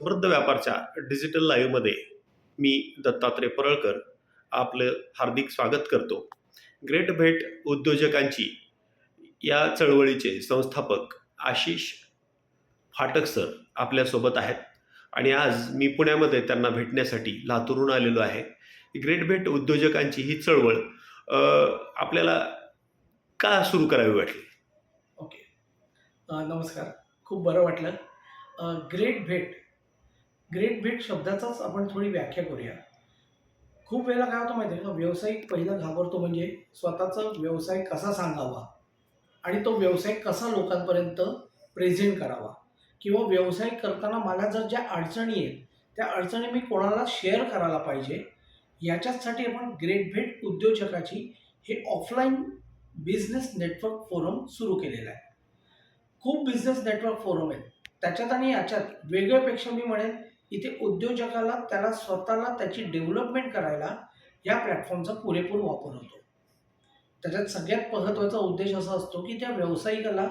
समृद्ध व्यापारच्या डिजिटल लाईव्हमध्ये मी दत्तात्रय परळकर आपलं हार्दिक स्वागत करतो. ग्रेट भेट उद्योजकांची या चळवळीचे संस्थापक आशिष फाटक सर आपल्यासोबत आहेत. आणि आज मी पुण्यामध्ये त्यांना भेटण्यासाठी लातूरून आलेलो आहे. ग्रेट भेट उद्योजकांची ही चळवळ आपल्याला का सुरू करावी वाटली? ओके. नमस्कार. खूप बरं वाटलं. ग्रेट भेट ग्रेट भेट शब्दाचाच आपण थोडी व्याख्या करूया. खूप वेळेला काय होतं माहिती आहे का? व्यावसायिक पहिलं घाबरतो म्हणजे स्वतःचा व्यवसाय कसा सांगावा आणि तो व्यवसाय कसा लोकांपर्यंत प्रेझेंट करावा? किंवा व्यवसाय करताना मला जर ज्या अडचणी आहेत त्या अडचणी मी कोणाला शेअर करायला पाहिजे याच्याचसाठी आपण ग्रेट भेट उद्योजकाची हे ऑफलाईन बिझनेस नेटवर्क फोरम सुरू केलेला आहे. खूप बिझनेस नेटवर्क फोरम आहेत. त्याच्यात आणि याच्यात वेगळ्यापेक्षा मी म्हणेन इथे उद्योजकाला त्याला स्वतःला त्याची डेव्हलपमेंट करायला या प्लॅटफॉर्मचा पुरेपूर वापर होतो. त्याच्यात सगळ्यात महत्त्वाचा उद्देश असा असतो की त्या व्यावसायिकाला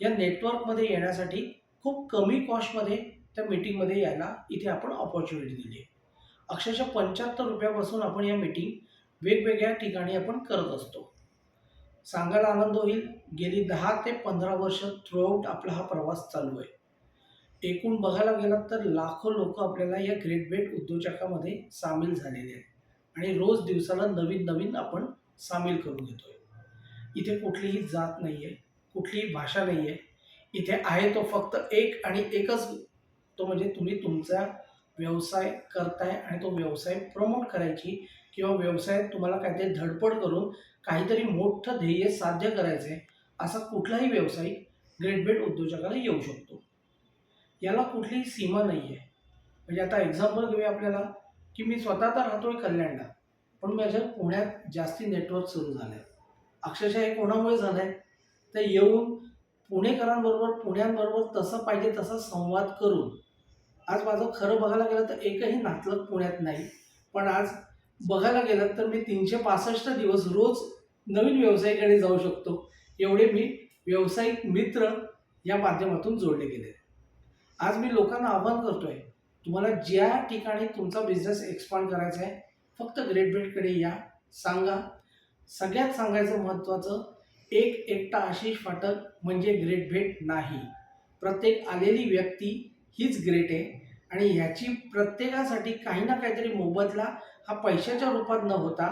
या नेटवर्कमध्ये येण्यासाठी खूप कमी कॉस्टमध्ये त्या मीटिंगमध्ये यायला इथे आपण ऑपॉर्च्युनिटी दिली आहे. अक्षरशः पंच्याहत्तर रुपयापासून आपण या मीटिंग वेगवेगळ्या ठिकाणी आपण करत असतो. सांगायला आनंद होईल गेली दहा ते पंधरा वर्ष थ्रूआउट आपला हा प्रवास चालू आहे. एकूण बघायला गेलात तर लाखो लोक आपल्याला या ग्रेट बेट उद्योजकामध्ये सामील झालेले आहेत. आणि रोज दिवसाला नवीन नवीन आपण सामील करून घेतोय. इथे कुठलीही जात नाही आहे कुठलीही भाषा नाही आहे इथे आहे तो फक्त एक आणि एकच तो म्हणजे तुम्ही तुमचा व्यवसाय करताय आणि तो व्यवसाय प्रमोट करायची किंवा व्यवसायात तुम्हाला काहीतरी धडपड करून काहीतरी मोठं ध्येय साध्य करायचं आहे असा कुठलाही व्यावसायिक ग्रेट बेट उद्योजकाला येऊ शकतो. याला कुठलीही सीमा नाही आहे म्हणजे आता एक्झाम्पल घेऊया आपल्याला की मी स्वतः तर राहतोय कल्याणला पण माझ्या पुण्यात जास्ती नेटवर्क सुरू झालं आहे अक्षरशः हे कोणामुळे झालं आहे तर येऊन पुणेकरांबरोबर पुण्यांबरोबर तसं पाहिजे तसा संवाद करून आज माझं खरं बघायला गेलं तर एकही नातलग पुण्यात नाही. पण आज बघायला गेलं तर मी तीनशे पासष्ट दिवस रोज नवीन व्यवसायाकडे जाऊ शकतो. एवढे मी व्यावसायिक मित्र या माध्यमातून जोडले गेले आज मी लोकांना आव्हान करतोय तुम्हाला ज्या ठिकाणी तुमचा बिझनेस एक्सपांड करायचा आहे फक्त ग्रेट बेटकडे या सांगा. सगळ्यात सांगायचं महत्त्वाचं एक एकटा आशिष फाटक म्हणजे ग्रेट भेट नाही. प्रत्येक आलेली व्यक्ती हीच ग्रेट आहे आणि ह्याची प्रत्येकासाठी काही ना काहीतरी मोबदला हा पैशाच्या रूपात न होता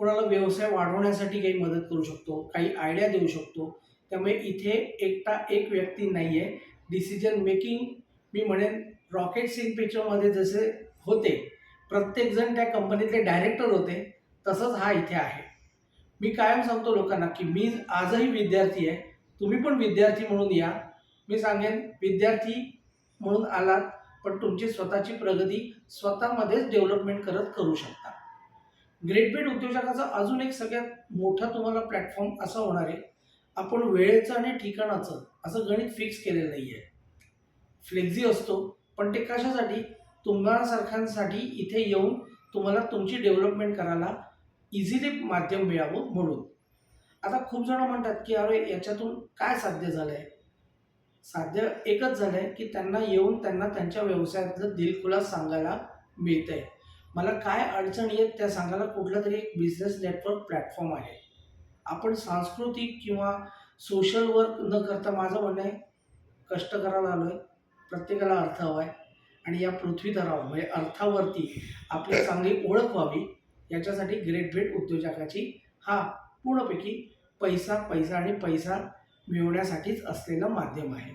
कोणाला व्यवसाय वाढवण्यासाठी काही मदत करू शकतो काही आयडिया देऊ शकतो. त्यामुळे इथे एकटा एक व्यक्ती नाही आहे डिसिजन मेकिंग मी म्हणेन रॉकेट सिंग पिक्चरमध्ये जसे होते प्रत्येकजण त्या कंपनीतले डायरेक्टर होते तसंच हा इथे आहे. मी कायम सांगतो लोकांना की मी आजही विद्यार्थी आहे तुम्ही पण विद्यार्थी म्हणून या. मी सांगेन विद्यार्थी म्हणून आलात पण तुमची स्वतःची प्रगती स्वतःमध्येच डेव्हलपमेंट करत करू शकता. ग्रेट बेट उद्योजकाचा अजून एक सगळ्यात मोठा तुम्हाला प्लॅटफॉर्म असा होणार आहे. आपण वेळेचं आणि ठिकाणाचं असं गणित फिक्स केलेलं नाही आहे फ्लेक्झी असतो पण ते कशासाठी? तुम्हासारख्यांसाठी इथे येऊन तुम्हाला तुमची डेव्हलपमेंट करायला इझिली माध्यम मिळावं म्हणून. आता खूप जण म्हणतात की अरे याच्यातून काय साध्य झालं आहे साध्य एकच झालं आहे की त्यांना येऊन त्यांना त्यांच्या व्यवसायातलं दिलखुलास सांगायला मिळतं आहे मला काय अडचणी आहेत त्या सांगायला कुठला तरी एक बिझनेस नेटवर्क प्लॅटफॉर्म आहे. आपण सांस्कृतिक किंवा सोशल वर्क न करता माझं म्हणणं आहे कष्ट करायला आलो आहे प्रत्येकाला अर्थ हवा आहे आणि या पृथ्वीधरावर म्हणजे अर्थावरती आपली चांगली ओळख व्हावी याच्यासाठी ग्रेट भेट उद्योजकाची हा पूर्णपैकी पैसा पैसा आणि पैसा मिळवण्यासाठीच असलेलं माध्यम आहे.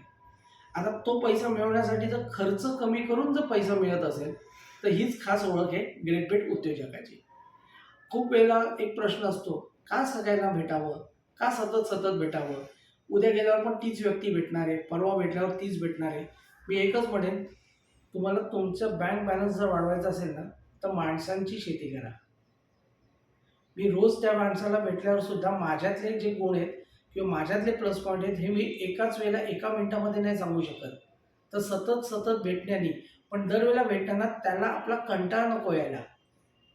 आता तो पैसा मिळवण्यासाठी जर खर्च कमी करून जर पैसा मिळत असेल तर हीच खास ओळख आहे ग्रेट भेट उद्योजकाची. खूप वेळेला एक प्रश्न असतो का सगळ्यांना भेटावं? का सतत सतत भेटावं? उद्या गेल्यावर पण तीच व्यक्ती भेटणार आहे परवा भेटल्यावर तीच भेटणार आहे. मी एकच म्हणेन तुम्हाला तुमचं बँक बॅलन्स जर वाढवायचा असेल ना तर माणसांची शेती करा. मी रोज त्या माणसाला भेटल्यावर सुद्धा माझ्यातले जे गुण आहेत किंवा माझ्यातले प्लस पॉईंट आहेत हे मी एकाच वेळेला एका मिनिटामध्ये नाही सांगू शकत. तर सतत सतत भेटण्याने पण दरवेळेला भेटताना त्याला आपला कंटाळा नको यायला.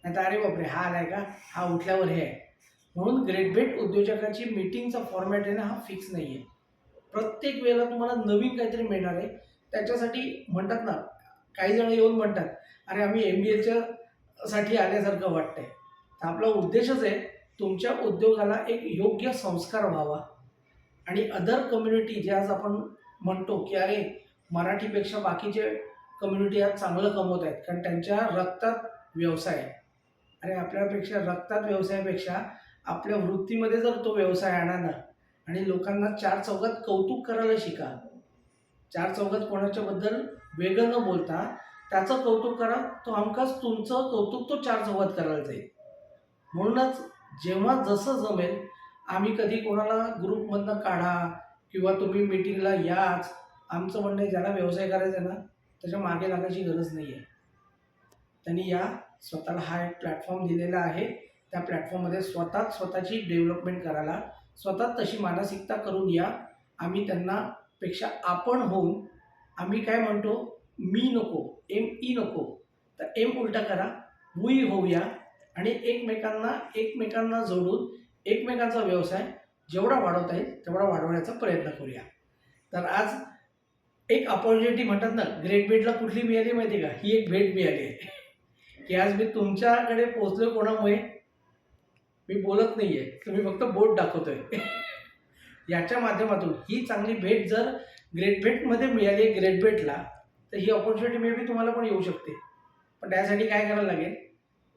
नाही तर अरे बापरे हा आलाय का? हा उठल्यावर हे आहे. म्हणून ग्रेट भेट उद्योजकाची मीटिंगचा फॉर्मॅट आहे ना हा फिक्स नाही आहे प्रत्येक वेळेला तुम्हाला नवीन काहीतरी मिळणार आहे. त्याच्यासाठी म्हणतात ना काही जण येऊन म्हणतात अरे आम्ही एम बी एच्या साठी आल्यासारखं वाटतंय. तर आपला उद्देशच आहे तुमच्या उद्योगाला एक योग्य संस्कार व्हावा. आणि अदर कम्युनिटी जे आज आपण म्हणतो की अरे मराठीपेक्षा बाकीचे कम्युनिटी आज चांगलं कमवत आहेत कारण त्यांच्या रक्तात व्यवसाय आहे. अरे आपल्यापेक्षा रक्तात व्यवसायापेक्षा आपल्या वृत्तीमध्ये जर तो व्यवसाय आणा ना आणि लोकांना चार चौघात कौतुक करायला शिका. चार चौघात कोणाच्याबद्दल वेगळं न बोलता त्याचं कौतुक करा तो हमखास तुमचं कौतुक तो चार चौघात करायला जाईल. म्हणूनच जेव्हा जसं जमेल आम्ही कधी कोणाला ग्रुपमधनं काढा किंवा तुम्ही मीटिंगला याच. आमचं म्हणणं आहे ज्याला व्यवसाय करायचा आहे ना त्याच्यामागे लागायची गरज नाही आहे त्यांनी या स्वतःला हा एक प्लॅटफॉर्म दिलेला आहे. त्या प्लॅटफॉर्ममध्ये स्वतःच स्वतःची डेव्हलपमेंट करायला स्वतः तशी मानसिकता करून या. आम्ही त्यांना पेक्षा आपण होऊन आम्ही काय म्हणतो? मी नको एम ई नको. तर एम उलटा करा वुई होऊया. आणि एकमेकांना एकमेकांना जोडून एकमेकांचा व्यवसाय जेवढा वाढवता येईल तेवढा वाढवण्याचा प्रयत्न करूया. तर आज एक अपॉर्च्युनिटी म्हणतात ना ग्रेट भेटला कुठली मिळाली माहिती आहे का? ही एक भेट मिळाली आहे. की आज मी तुमच्याकडे पोहोचलो कोणामुळे? मी बोलत नाही आहे तुम्ही फक्त बोट दाखवतोय. याच्या माध्यमातून ही चांगली भेट जर ग्रेट भेटमध्ये मिळाली आहे ग्रेट भेटला तर ही अपॉर्च्युनिटी मे बी तुम्हाला पण येऊ शकते. पण त्यासाठी काय करायला लागेल?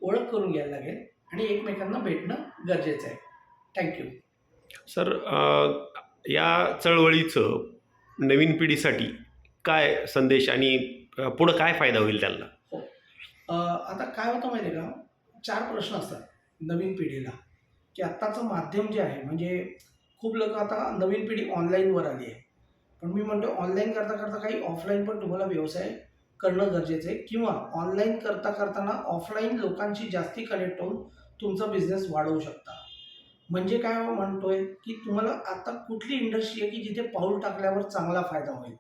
ओळख करून घ्यायला लागेल आणि एकमेकांना भेटणं गरजेचं आहे. थँक्यू सर या चळवळीचं नवीन पिढीसाठी काय संदेश आणि पुढं काय फायदा होईल त्यांना? अ, आता काय होतं माहिती आहे का? चार प्रश्न असतात. नवीन पिढीला. की आत्ताचं माध्यम जे आहे म्हणजे खूप लोक आता नवीन पिढी ऑनलाईनवर आली आहे. पण मी म्हणतो ऑनलाईन करता करता काही ऑफलाईन पण तुम्हाला व्यवसाय करणं गरजेचं आहे. किंवा ऑनलाईन करता करताना ऑफलाईन लोकांशी जास्ती कनेक्ट होऊन तुमचा बिझनेस वाढवू शकता. म्हणजे काय हो म्हणतोय की तुम्हाला आता कुठली इंडस्ट्री आहे की जिथे पाऊल टाकल्यावर चांगला फायदा होईल?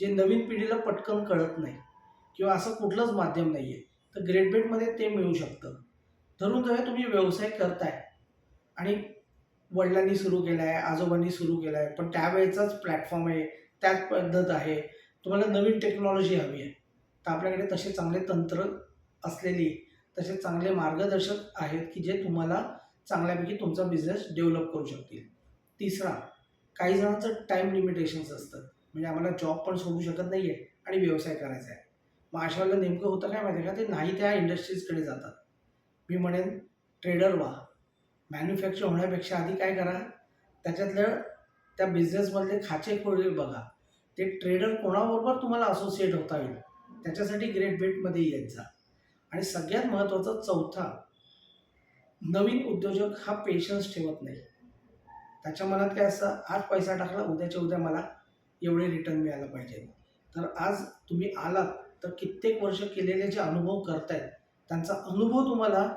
जे नवीन पिढीला पटकन कळत नाही. किंवा असं कुठलंच माध्यम नाही आहे तर ग्रेट बेटमध्ये ते मिळू शकतं. धरून जर तुम्ही व्यवसाय करताय. आणि वडिलांनी सुरू केला आहे आजोबांनी सुरू केला आहे पण त्यावेळेचाच प्लॅटफॉर्म आहे त्याच पद्धत आहे. तुम्हाला नवीन टेक्नॉलॉजी हवी आहे. तर आपल्याकडे तसे चांगले तंत्र असलेली तसे चांगले मार्गदर्शक आहेत की जे तुम्हाला चांगल्यापैकी तुमचा बिझनेस डेव्हलप करू शकतील. तिसरा काही जणांचं टाईम लिमिटेशन्स असतं म्हणजे आम्हाला जॉब पण सोडू शकत नाही आहे आणि व्यवसाय करायचा आहे. मग अशा वेळेला नेमकं होतं काय माहिती आहे का? ते नाही त्या इंडस्ट्रीजकडे जातात. मी म्हणेन ट्रेडर व्हा. मॅन्युफॅक्चर होण्यापेक्षा आधी काय करा त्याच्यातलं त्या बिझनेसमधले खाचे खोडे बघा. ते ट्रेडर कोणाबरोबर तुम्हाला असोसिएट होता येईल? त्याच्यासाठी ग्रेट बेटमध्ये येत जा. आणि सगळ्यात महत्त्वाचं चौथा नवीन उद्योजक हा पेशन्स ठेवत नाही. त्याच्या मनात काय असतं आज पैसा टाकला उद्याच्या उद्या मला एवढे रिटर्न मिळायला पाहिजे तर आज तुम्ही आलात तर कित्येक वर्ष केलेले जे अनुभव करतायत त्यांचा अनुभव तुम्हाला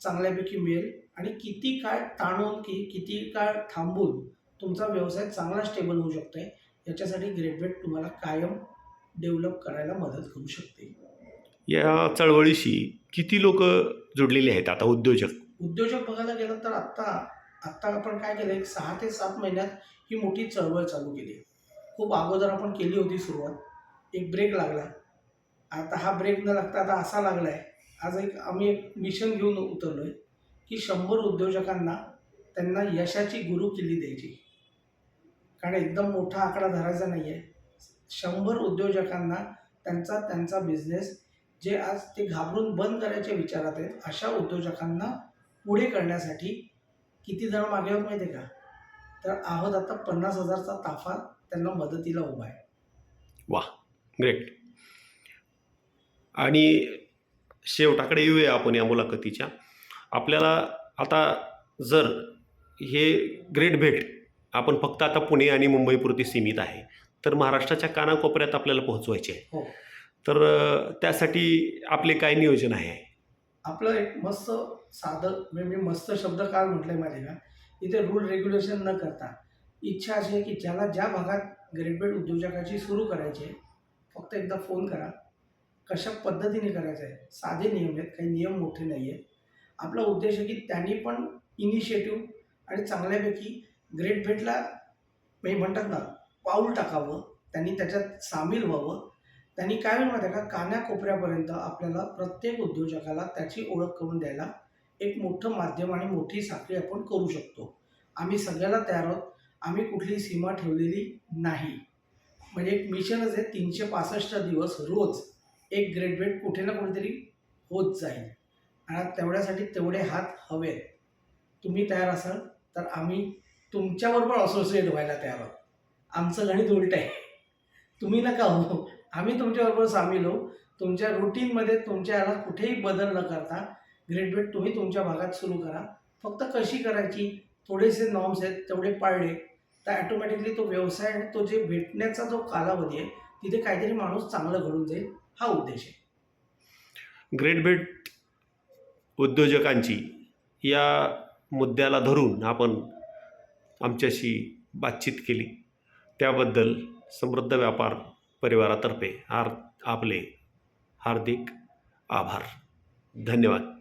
चांगल्यापैकी मिळेल. आणि किती काळ ताणून की किती काळ थांबून तुमचा व्यवसाय चांगला स्टेबल होऊ शकतोय याच्यासाठी ग्रेडबेट तुम्हाला कायम डेव्हलप करायला मदत करू शकते. या चळवळीशी किती लोक जोडलेले आहेत? आता उद्योजक. उद्योजक बघायला गेलं तर आत्ता आत्ता आपण काय केलं एक सहा ते सात महिन्यात ही मोठी चळवळ चालू केली. खूप अगोदर आपण केली होती सुरुवात. एक ब्रेक लागला. आता हा ब्रेक न लागता आता असा लागला आहे आज एक आम्ही एक मिशन घेऊन उतरलो आहे की शंभर उद्योजकांना त्यांना यशाची गुरु किल्ली द्यायची. कारण एकदम मोठा आकडा धरायचा नाही आहे शंभर उद्योजकांना त्यांचा त्यांचा बिझनेस जे आज ते घाबरून बंद करायच्या विचारात आहेत अशा उद्योजकांना पुढे करण्यासाठी किती जण मागे माहिती आहे का? तर आहोत आता पन्नास हजारचा ताफा त्यांना मदतीला उभा आहे. वा ग्रेट आणि शेवटाकडे येऊया आपण या मुलाखतीच्या. आपल्याला आता जर हे ग्रेट भेट आपण फक्त आता पुणे आणि मुंबईपुरती सीमित आहे तर महाराष्ट्राच्या कानाकोपऱ्यात आपल्याला पोहोचवायचे आहे. हो. तर त्यासाठी आपले काय नियोजन आहे? आपलं एक मस्त साधं म्हणजे मी मस्त शब्द काल म्हटलंय माझे का? इथे रूल रेग्युलेशन न करता इच्छा अशी आहे की ज्याला ज्या भागात ग्रेडबेड उद्योजकाची सुरू करायची आहे फक्त एकदा फोन करा. कशा पद्धतीने करायचं आहे? साधे नियम आहेत काही नियम मोठे नाही आहेत. आपला उद्देश आहे की त्यांनी पण इनिशिएटिव्ह आणि चांगल्यापैकी ग्रेट भेटला म्हणजे म्हणतात ना पाऊल टाकावं त्यांनी त्याच्यात सामील व्हावं. त्यांनी काय होईल माहिती आहे का? कान्याकोपऱ्यापर्यंत आपल्याला प्रत्येक उद्योजकाला त्याची ओळख करून द्यायला एक मोठं माध्यम आणि मोठी साखळी आपण करू शकतो. आम्ही सगळ्याला तयार आहोत आम्ही कुठली सीमा ठेवलेली नाही. म्हणजे एक मिशनच आहे तीनशे पासष्ट दिवस रोज. एक ग्रेड्युएट कुठे ना कुठेतरी होत जाईल. आणि तेवढ्यासाठी तेवढे हात हवेत. तुम्ही तयार असाल तर आम्ही तुमच्याबरोबर असोसिएट व्हायला तयार आहोत. आमचं गणित उलट आहे. तुम्ही नका हो. आम्ही तुमच्याबरोबर सामील हो. तुमच्या रुटीनमध्ये तुमच्या याला कुठेही बदल न करता ग्रेड्युएट तुम्ही तुमच्या भागात सुरू करा. फक्त कशी करायची? थोडेसे नॉर्म्स आहेत तेवढे पाळले. तर ॲटोमॅटिकली तो व्यवसाय आणि तो जे भेटण्याचा जो कालावधी आहे तिथे काहीतरी माणूस चांगलं घडून जाईल. हा उद्देश आहे. ग्रेट भेट उद्योजकांची या मुद्द्याला धरून आपण आमच्याशी बातचीत केली. त्याबद्दल समृद्ध व्यापार परिवारातर्फे हार आपले हार्दिक आभार. धन्यवाद.